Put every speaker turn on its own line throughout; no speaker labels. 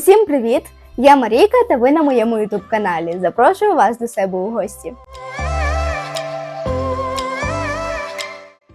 Усім привіт! Я Марійка та ви на моєму ютуб каналі. Запрошую вас до себе у гості.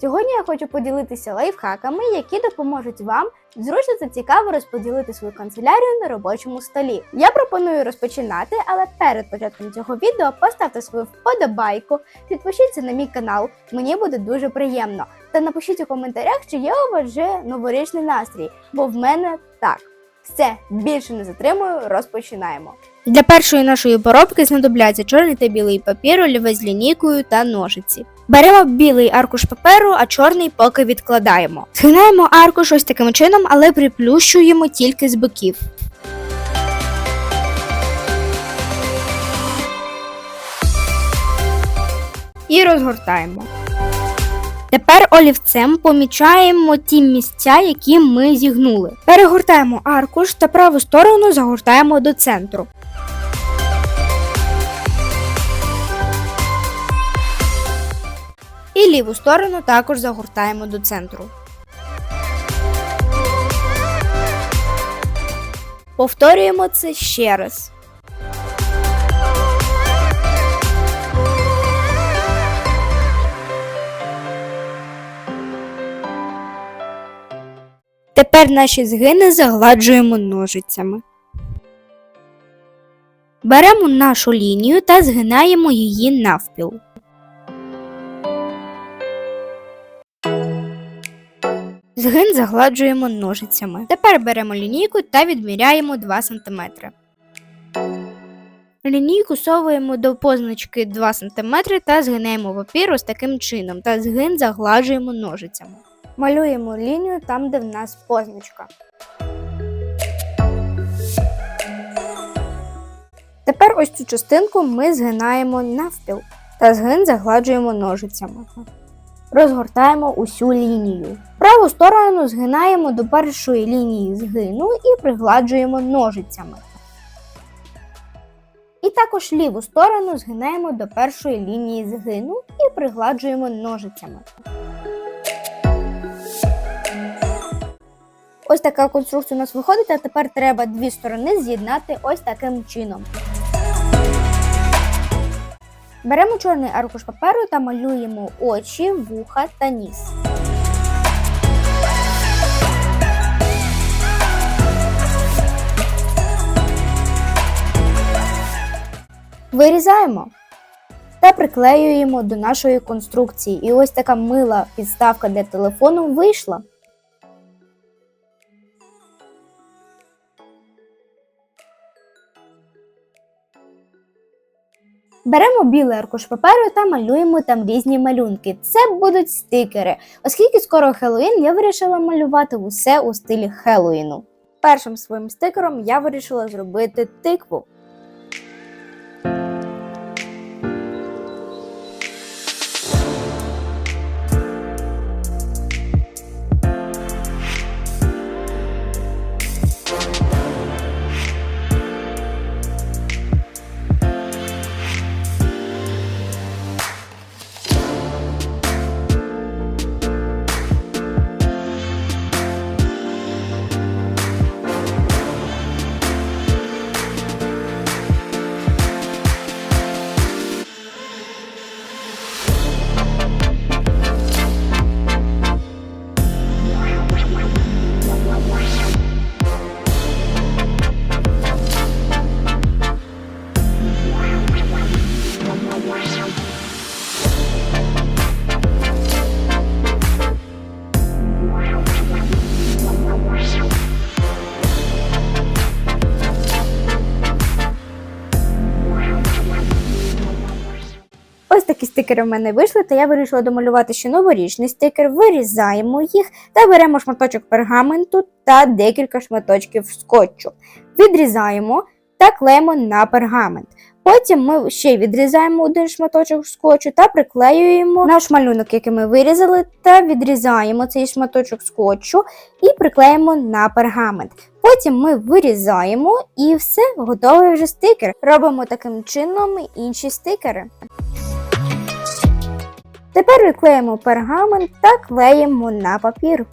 Сьогодні я хочу поділитися лайфхаками, які допоможуть вам зручно та цікаво розподілити свою канцелярію на робочому столі. Я пропоную розпочинати, але перед початком цього відео поставте свою вподобайку, підпишіться на мій канал, мені буде дуже приємно. Та напишіть у коментарях, чи є у вас вже новорічний настрій, бо в мене так. Все, більше не затримую, розпочинаємо. Для першої нашої поробки знадобляться чорний та білий папір, олівець з лінійкою та ножиці. Беремо білий аркуш паперу, а чорний поки відкладаємо. Згинаємо аркуш ось таким чином, але приплющуємо тільки з боків. І розгортаємо. Тепер олівцем помічаємо ті місця, які ми зігнули. Перегортаємо аркуш та праву сторону загортаємо до центру. І ліву сторону також загортаємо до центру. Повторюємо це ще раз. Тепер наші згини загладжуємо ножицями. Беремо нашу лінію та згинаємо її навпіл. Згин загладжуємо ножицями. Тепер беремо лінійку та відміряємо 2 см. Лінійку совуємо до позначки 2 см та згинаємо папір ось таким чином та згин загладжуємо ножицями. Малюємо лінію там, де в нас позначка. Тепер ось цю частинку ми згинаємо навпіл та згин загладжуємо ножицями. Розгортаємо усю лінію. Праву сторону згинаємо до першої лінії згину і пригладжуємо ножицями. І також ліву сторону згинаємо до першої лінії згину і пригладжуємо ножицями. Ось така конструкція у нас виходить, а тепер треба дві сторони з'єднати ось таким чином. Беремо чорний аркуш паперу та малюємо очі, вуха та ніс. Вирізаємо та приклеюємо до нашої конструкції. І ось така мила підставка для телефону вийшла. Беремо білий аркуш паперу та малюємо там різні малюнки. Це будуть стикери. Оскільки скоро Хеллоуін, я вирішила малювати усе у стилі Хеллоуіну. Першим своїм стикером я вирішила зробити тикву. Ось такі стикери в мене вийшли, та я вирішила домалювати ще новорічний стикер. Вирізаємо їх та беремо шматочок пергаменту та декілька шматочків скотчу. Відрізаємо та клеїмо на пергамент. Потім ми ще відрізаємо один шматочок скотчу та приклеюємо наш малюнок, який ми вирізали, та відрізаємо цей шматочок скотчу і приклеїмо на пергамент. Потім ми вирізаємо і все, готовий вже стикер. Робимо таким чином інші стикери. Тепер відклеїмо пергамент та клеїмо на папір.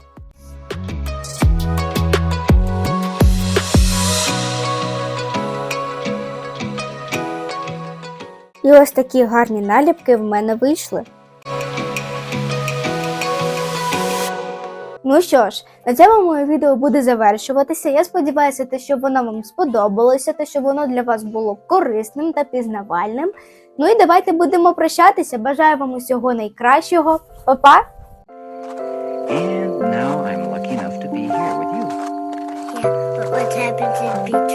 І ось такі гарні наліпки в мене вийшли. Ну що ж, на цьому моє відео буде завершуватися. Я сподіваюся, те, що воно вам сподобалося, те, що воно для вас було корисним та пізнавальним. Ну і давайте будемо прощатися. Бажаю вам усього найкращого. Па-па!
And now I'm lucky enough to be here with you.
Yeah, but what's happened to?